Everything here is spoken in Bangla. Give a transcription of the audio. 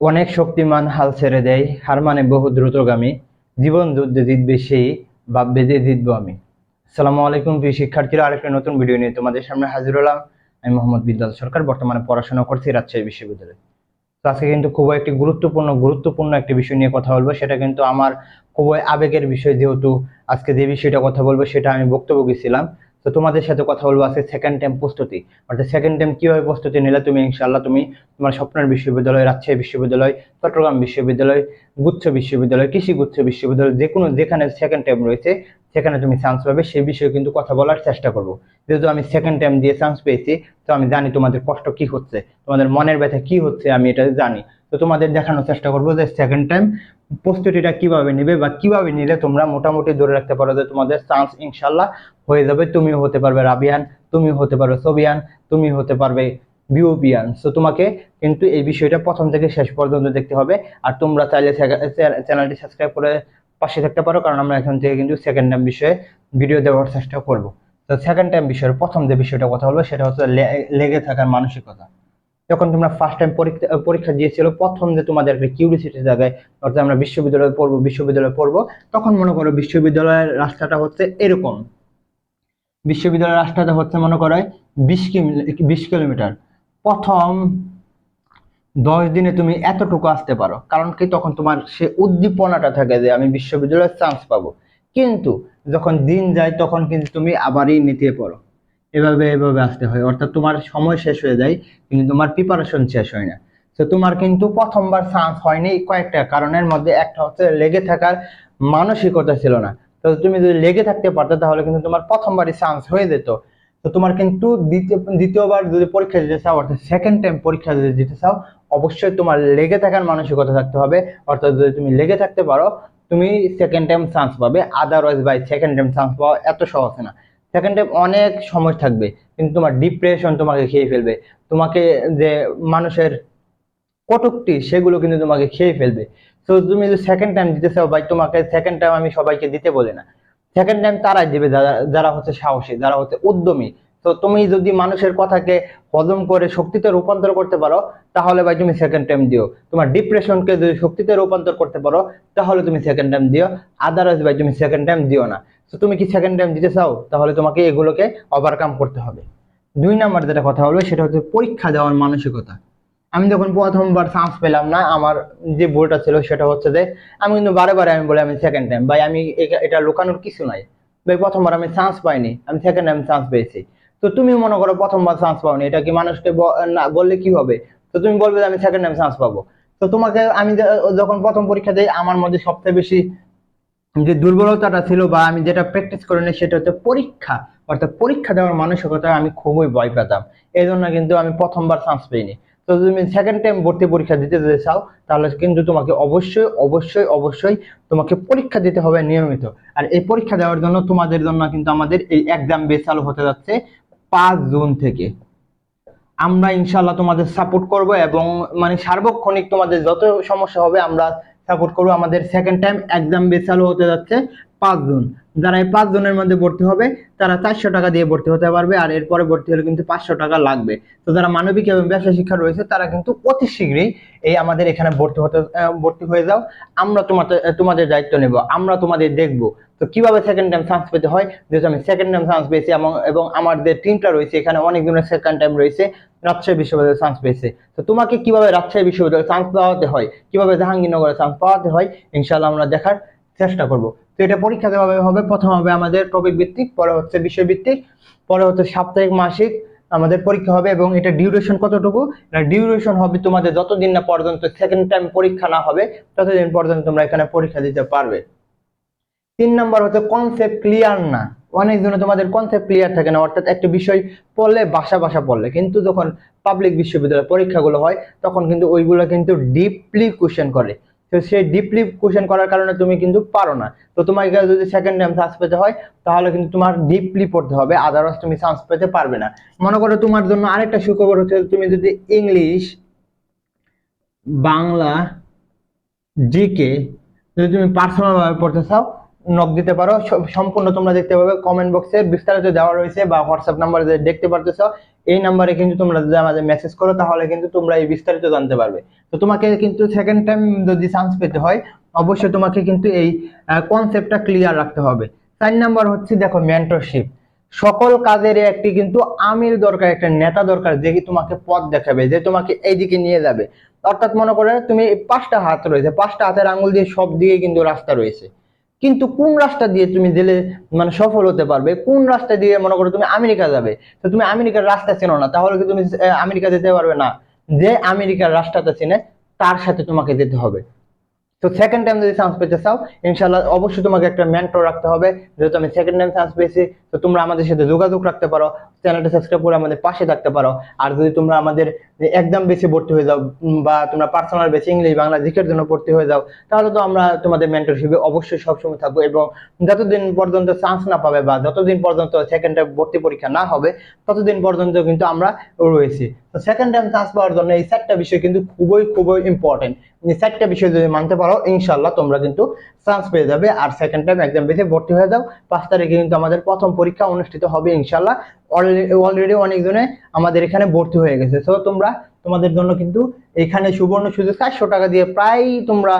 অনেক শক্তিমান হাল ছেড়ে দেয়, হার মানে বহু দ্রুতগামী। জীবন যুদ্ধে জিতবে সেই, ভাববে যে জিতবো আমি। আসসালামু আলাইকুম প্রিয় শিক্ষার্থীরা, আরেকটা নতুন ভিডিও নিয়ে তোমাদের সামনে হাজির হলাম। আমি মোহাম্মদ বিদ্যাল সরকার, বর্তমানে পড়াশোনা করছি রাজশাহী বিশ্ববিদ্যালয়ে। তো আজকে কিন্তু খুবই একটি গুরুত্বপূর্ণ গুরুত্বপূর্ণ একটি বিষয় নিয়ে কথা বলব। সেটা কিন্তু আমার খুবই আবেগের বিষয় যেহেতু আজকে যে বিষয়টা কথা বলব সেটা আমি বক্তব্য গেছিলাম। তো তোমাদের সাথে কথা বলব আজকে সেকেন্ড টাইম প্রস্তুতি। অর্থাৎ সেকেন্ড টাইম কীভাবে প্রস্তুতি নিলে তুমি ইনশাআল্লাহ তুমি তোমার স্বপ্নের বিশ্ববিদ্যালয়, রাজশাহী বিশ্ববিদ্যালয়, চট্টগ্রাম বিশ্ববিদ্যালয়, গুচ্ছ বিশ্ববিদ্যালয়, কৃষি গুচ্ছ বিশ্ববিদ্যালয় যে কোনো যেখানে সেকেন্ড টাইম রয়েছে, সেখানে তুমি চান্স পাবে। সেই বিষয়ে কিন্তু কথা বলার চেষ্টা করব। যেহেতু আমি সেকেন্ড টাইম দিয়ে চান্স পেয়েছি, তো আমি জানি তোমাদের কষ্ট কি হচ্ছে, তোমাদের মনের ব্যথা কি হচ্ছে, আমি এটা জানি। তো তোমাদের দেখানোর চেষ্টা করব যে সেকেন্ড টাইম প্রস্তুতিটা কীভাবে নেবে বা কীভাবে নিলে তোমরা মোটামুটি ধরে রাখতে পারো যে তোমাদের চান্স ইনশাল্লাহ হয়ে যাবে। তুমিও হতে পারবে রাবিয়ান, তুমিও হতে পারবে সোবিয়ান তুমি হতে পারবে বিওপিয়ান সো তোমাকে কিন্তু এই বিষয়টা প্রথম থেকে শেষ পর্যন্ত দেখতে হবে। আর তোমরা চাইলে চ্যানেলটি সাবস্ক্রাইব করে পাশে থাকতে পারো, কারণ আমরা এখান থেকে কিন্তু সেকেন্ড টাইম বিষয়ে ভিডিও দেওয়ার চেষ্টা করব। তো সেকেন্ড টাইম বিষয়ের প্রথম যে বিষয়টা কথা বলব, সেটা হচ্ছে লেগে থাকার মানসিকতা। যখন তোমরা ফার্স্ট টাইম পরীক্ষা পরীক্ষা দিয়েছিল, প্রথম যে তোমাদের একটা কিউরিসিটি জায়গায় অর্থাৎ আমরা বিশ্ববিদ্যালয়ে পড়ব বিশ্ববিদ্যালয়ে পড়ব, তখন মনে করো বিশ্ববিদ্যালয়ের রাস্তাটা হচ্ছে এরকম। বিশ্ববিদ্যালয়ের রাস্তাটা হচ্ছে মনে করো বিশ কিমি, বিশ কিলোমিটার। প্রথম দশ দিনে তুমি এতটুকু আসতে পারো, কারণ কি তখন তোমার সে উদ্দীপনাটা থাকে যে আমি বিশ্ববিদ্যালয়ের চান্স পাবো। কিন্তু যখন দিন যায়, তখন কিন্তু তুমি আবারই নিতে পড়ো। এভাবে এভাবে আসতে হয়। অর্থাৎ তোমার সময় শেষ হয়ে যায়, কিন্তু তোমার প্রিপারেশন শেষ হয় না। তো তোমার কিন্তু প্রথমবার চান্স হয়নি কয়েকটা কারণের মধ্যে। একটা হচ্ছে লেগে থাকার মানসিকতা ছিল না। তো তুমি যদি লেগে থাকতে পারতো, তাহলে কিন্তু তোমার প্রথমবারই চান্স হয়ে যেত। তো তোমার কিন্তু দ্বিতীয়, দ্বিতীয়বার যদি পরীক্ষা দিতে চাও, অর্থাৎ সেকেন্ড টাইম পরীক্ষা যদি দিতে চাও, অবশ্যই তোমার লেগে থাকার মানসিকতা থাকতে হবে। অর্থাৎ যদি তুমি লেগে থাকতে পারো, তুমি সেকেন্ড টাইম চান্স পাবে। Otherwise by second time chance পাওয়া এত সহজ না। সেকেন্ড টাইম অনেক সময় থাকবে, কিন্তু তোমার ডিপ্রেশন তোমাকে খেয়ে ফেলবে। তোমাকে যে মানুষের কটুক্তি, সেগুলো কিন্তু তোমাকে খেয়ে ফেলবে। তো তুমি যদি সেকেন্ড টাইম দিতে চাও, ভাই, তোমাকে সেকেন্ড টাইম আমি সবাইকে দিতে বলি না। সেকেন্ড টাইম তারাই দেবে, যারা যারা হচ্ছে সাহসী, যারা হচ্ছে উদ্যমী। তো তুমি যদি মানুষের কথাকে হজম করে শক্তিতে রূপান্তর করতে পারো, তাহলে ভাই তুমি সেকেন্ড টাইম দিও। তোমার ডিপ্রেশনকে যদি শক্তিতে রূপান্তর করতে পারো, তাহলে তুমি সেকেন্ড টাইম দিও। আদারওয়াইজ ভাই, তুমি সেকেন্ড টাইম দিও না। তো তুমি কি সেকেন্ড টাইম দিতে চাও? তাহলে তোমাকে এগুলোকে ওভারকাম করতে হবে। দুই নাম্বার যেটা কথা বলব, সেটা হচ্ছে পরীক্ষা দেওয়ার মানসিকতা। আমি যখন প্রথমবার চান্স পেলাম না, আমার যে ভুলটা ছিল, সেটা হচ্ছে যে, আমি কিন্তু বারে বারে আমি বলি, আমি সেকেন্ড টাইম ভাই, আমি এটা লুকানোর কিছু নাই। ভাই, প্রথমবার আমি চান্স পাইনি, আমি সেকেন্ড টাইম চান্স পেয়েছি। তো তুমি মনে করো প্রথমবার চান্স পাওনি, এটা কি মানুষকে না, বললে কি হবে? তো তুমি বলবে যে, আমি সেকেন্ড টাইম চান্স পাবো। তো তোমাকে আমি যখন প্রথম পরীক্ষা দিই, আমার মধ্যে সবচেয়ে বেশি যে দুর্বলতাটা ছিল বা আমি যেটা প্র্যাকটিস করে নিই সেটা হচ্ছে পরীক্ষা। অর্থাৎ পরীক্ষা দেওয়ার মানসিকতা আমি খুবই ভয় পেতাম। এই জন্য কিন্তু আমি প্রথমবার চান্স পাইনি। তো তুমি সেকেন্ড টাইম ভর্তি পরীক্ষা দিতে যদি চাও, তাহলে কিন্তু তোমাকে অবশ্যই অবশ্যই অবশ্যই তোমাকে পরীক্ষা দিতে হবে নিয়মিত। আর এই পরীক্ষা দেওয়ার জন্য তোমাদের জন্য কিন্তু আমাদের এই এক্সাম বেস চালু হতে যাচ্ছে পাঁচ জুন থেকে। আমরা ইনশাল্লাহ তোমাদের সাপোর্ট করব এবং মানে সার্বক্ষণিক তোমাদের যত সমস্যা হবে আমরা সাপোর্ট করব। আমাদের সেকেন্ড টাইম এক্সাম বেসালো হতে যাচ্ছে পাঁচ জন যারা এই পাঁচ জনের মধ্যে ভর্তি হবে, তারা চারশো টাকা দিয়ে ভর্তি হতে পারবে আর এরপরে ভর্তি হলে কিন্তু পাঁচশো টাকা লাগবে। তো যারা মানবিক এবং ব্যবসা শিক্ষা রয়েছে, তারা কিন্তু অতি শীঘ্রই এই আমাদের এখানে ভর্তি হতে ভর্তি হয়ে যাও। আমরা তোমাদের তোমাদের দায়িত্ব নেব, আমরা তোমাদের দেখব। তো কীভাবে সেকেন্ড টাইম চান্স পেতে হয়? যেহেতু আমি সেকেন্ড টাইম চান্স পেয়েছি এবং এবং আমার যে টিমটা রয়েছে, এখানে অনেক জনের সেকেন্ড টাইম রয়েছে, রাজশাহী বিশ্ববিদ্যালয়ে চান্স পেয়েছে। তো তোমাকে কীভাবে রাজশাহী বিশ্ববিদ্যালয়ে চান্স পাওয়াতে হয়? কীভাবে জাহাঙ্গীরনগরে চান্স পাওয়াতে হয়? ইনশাল্লাহ আমরা দেখার চেষ্টা করব। তো এটা পরীক্ষা দেওয়া হবে প্রথম হবে আমাদের টপিক ভিত্তিক, পরে হচ্ছে বিষয় ভিত্তিক, পরে হচ্ছে সাপ্তাহিক, মাসিক আমাদের পরীক্ষা হবে এবং এটা ডিউরেশন কতটুকু? এটা ডিউরেশন হবে তোমাদের যতদিন না পর্যন্ত সেকেন্ড টাইম পরীক্ষা না হবে, ততদিন পর্যন্ত তোমরা এখানে পরীক্ষা দিতে পারবে। তিন নাম্বার হচ্ছে কনসেপ্ট ক্লিয়ার না। অনেক জন্য তোমাদের কনসেপ্ট ক্লিয়ার থাকে না, অর্থাৎ একটা বিষয় পড়লে ভাষা ভাষা পড়লে। কিন্তু যখন পাবলিক বিশ্ববিদ্যালয় পরীক্ষাগুলো হয়, তখন কিন্তু ওইগুলো কিন্তু ডিপলি কোশ্চেন করে। তো সেই ডিপলি কোশ্চেন করার কারণে তুমি কিন্তু পারো না। তো তোমাকে যদি সেকেন্ড টাইম চান্স পেতে হয়, তাহলে কিন্তু তোমার ডিপলি পড়তে হবে আদারওয়াইজ তুমি চান্স পেতে পারবে না। মনে করো তোমার জন্য আরেকটা সুখবর হচ্ছে তুমি যদি ইংলিশ বাংলা জিকে যদি তুমি পার্সোনাল ভাবে পড়তে চাও নক দিতে পারো। সম্পূর্ণ তোমরা দেখতে পাবে। কমেন্ট বক্সে বিস্তারিত দেওয়া রয়েছে বা হোয়াটসঅ্যাপ নাম্বারে দেখতে পারতেছো, এই নাম্বারে কিন্তু তোমরা যদি আমাদের মেসেজ করো, তাহলে কিন্তু তোমরা এই বিস্তারিত জানতে পারবে। তো তোমাকে কিন্তু সেকেন্ড টাইম যদি চান্স পেতে হয়, অবশ্যই তোমাকে কিন্তু এই কনসেপ্টটা ক্লিয়ার রাখতে হবে। চার নাম্বার হচ্ছে দেখো মেন্টরশিপ সকল কাজের একটি কিন্তু আমির দরকার, একটা নেতা দরকার, যে কি তোমাকে পথ দেখাবে, যে তোমাকে এইদিকে নিয়ে যাবে। অর্থাৎ মনে করে তুমি পাঁচটা হাত রয়েছে, পাঁচটা হাতের আঙ্গুল দিয়ে সব দিকে কিন্তু রাস্তা রয়েছে। কিন্তু কোন রাস্তা দিয়ে তুমি দিলে মানে সফল হতে পারবে? কোন রাস্তা দিয়ে মনে করো তুমি আমেরিকা যাবে? তো তুমি আমেরিকার রাস্তা চেনো না, তাহলে কি তুমি আমেরিকা যেতে পারবে না? যে আমেরিকার রাস্তাটা চেনে, তার সাথে তোমাকে যেতে হবে। তো সেকেন্ড টাইম যদি চান্স পেতে চাও ইনশাল্লাহ অবশ্যই তোমাকে একটা মেন্টর রাখতে হবে। যেহেতু আমি সেকেন্ড টাইম চান্স পেয়েছি, তো তোমরা আমাদের সাথে যোগাযোগ রাখতে পারো, চ্যানেলটা সাবস্ক্রাইব করে আমাদের পাশে থাকতে পারো। আর যদি তোমরা আমাদের একদম বেশি ভর্তি হয়ে যাও বা তোমরা পার্সোনাল বেশি ইংলিশ বাংলা, জিকের জন্য ভর্তি হয়ে যাও, তাহলে তো আমরা তোমাদের মেন্টরশিপে অবশ্যই সবসময় থাকব এবং যতদিন পর্যন্ত চান্স না পাবে বা যতদিন পর্যন্ত সেকেন্ড টাইম ভর্তি পরীক্ষা না হবে, ততদিন পর্যন্ত কিন্তু আমরা রয়েছি। তো সেকেন্ড টাইম চান্স পাওয়ার জন্য এই চারটা বিষয় কিন্তু খুবই খুবই ইম্পর্টেন্ট এই চারটা বিষয় যদি মানতে পারো ইনশাল্লাহ তোমরা কিন্তু চান্স পেয়ে যাবে। আর সেকেন্ড টাইম এক্সাম বেসে ভর্তি হয়ে যাও। পাঁচ তারিখে কিন্তু আমাদের প্রথম পরীক্ষা অনুষ্ঠিত হবে ইনশাল্লাহ অলরেডি অনেকজনে আমাদের এখানে ভর্তি হয়ে গেছে। তো তোমরা তোমাদের জন্য কিন্তু এখানে সুবর্ণ সুযোগ, চারশো টাকা দিয়ে প্রায় তোমরা